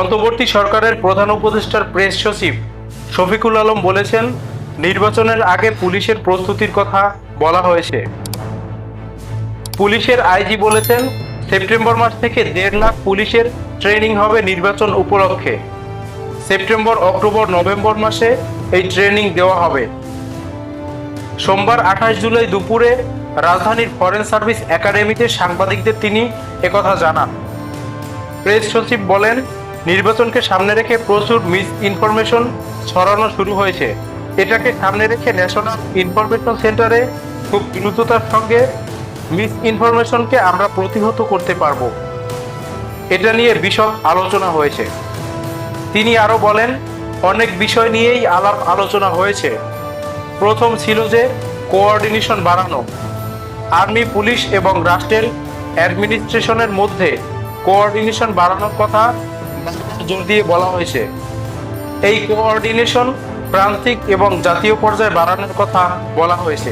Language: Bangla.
অন্তর্বর্তী সরকারের প্রধান উপদেষ্টার প্রেস সচিব শফিকুল আলম বলেছেন, নির্বাচনের আগে পুলিশের প্রস্তুতির কথা বলা হয়েছে। পুলিশের আইজি বলেছেন, সেপ্টেম্বর মাস থেকে দেড় লাখ পুলিশের ট্রেনিং হবে নির্বাচন উপলক্ষে। সেপ্টেম্বর, অক্টোবর, নভেম্বর মাসে এই ট্রেনিং দেওয়া হবে। সোমবার, আঠাশ জুলাই দুপুরে রাজধানীর ফরেন সার্ভিস একাডেমিতে সাংবাদিকদের তিনি একথা জানান। প্রেস সচিব বলেন নির্বাচনকে সামনে রেখে প্রচুর মিস ইনফরমেশন ছড়ানো শুরু হয়েছে। এটাকে সামনে রেখে ন্যাশনাল ইনফরমেশন সেন্টারে খুব দ্রুততার সঙ্গে মিস ইনফরমেশনকে আমরা প্রতিহত করতে পারব। এটা নিয়ে বিশদ আলোচনা হয়েছে। তিনি আরও বলেন, অনেক বিষয় নিয়েই আলাপ আলোচনা হয়েছে। প্রথম ছিল যে কোঅর্ডিনেশন বাড়ানো। আর্মি পুলিশ এবং রাষ্ট্রের অ্যাডমিনিস্ট্রেশনের মধ্যে কোঅর্ডিনেশন বাড়ানোর কথা জোর দিয়ে বলা হয়েছে। এই কোঅর্ডিনেশন প্রান্তিক এবং জাতীয় পর্যায়ে বাড়ানোর কথা বলা হয়েছে।